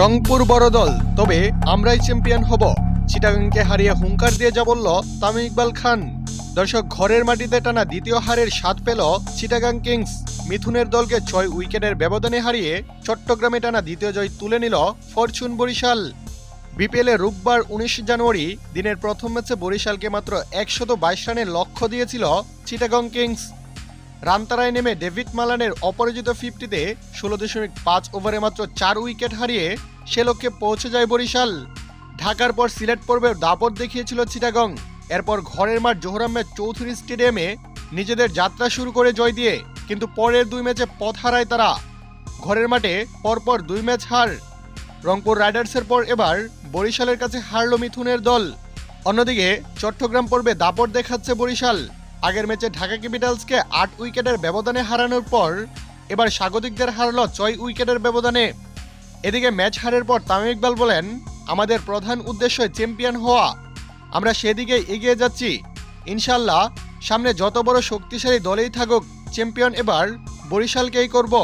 রংপুর বড় দল, তবে আমরাই চ্যাম্পিয়ন হব। চিটাগাংকে হারিয়ে হুঙ্কার দিয়ে যা বলল তামিম ইকবাল খান। দর্শক, ঘরের মাটিতে টানা দ্বিতীয় হারের স্বাদ পেল চিটাগাং কিংস। মিথুনের দলকে ছয় উইকেটের ব্যবধানে হারিয়ে চট্টগ্রামে টানা দ্বিতীয় জয় তুলে নিল ফরচুন বরিশাল। বিপিএলে রোববার উনিশ জানুয়ারি দিনের প্রথম ম্যাচে বরিশালকে মাত্র একশত বাইশ রানের লক্ষ্য দিয়েছিল চিটাগং কিংস। রানতারায় নেমে ডেভিড মালানের অপরাজিত ফিফটিতে ষোলো দশমিক পাঁচ ওভারে মাত্র চার উইকেট হারিয়ে সে লক্ষ্যে পৌঁছে যায় বরিশাল। ঢাকার পর সিলেট পর্বে দাপট দেখিয়েছিল চিটাগং। এরপর ঘরের মাঠ জোহরামের চৌধুরী স্টেডিয়ামে নিজেদের যাত্রা শুরু করে জয় দিয়ে, কিন্তু পরের দুই ম্যাচে পথ হারায় তারা। ঘরের মাঠে পরপর দুই ম্যাচ হার। রংপুর রাইডার্সের পর এবার বরিশালের কাছে হারল মিথুনের দল। অন্যদিকে চট্টগ্রাম পর্বে দাপট দেখাচ্ছে বরিশাল। আগের ম্যাচে ঢাকা ক্যাপিটালসকে আট উইকেটের ব্যবধানে হারানোর পর এবার স্বাগতিকদের হারল ছয় উইকেটের ব্যবধানে। এদিকে ম্যাচ হারের পর তামিম ইকবাল বলেন, আমাদের প্রধান উদ্দেশ্য চ্যাম্পিয়ন হওয়া। আমরা সেদিকে এগিয়ে যাচ্ছি। ইনশাল্লাহ সামনে যত বড় শক্তিশালী দলেই থাকুক, চ্যাম্পিয়ন এবার বরিশালকেই করব।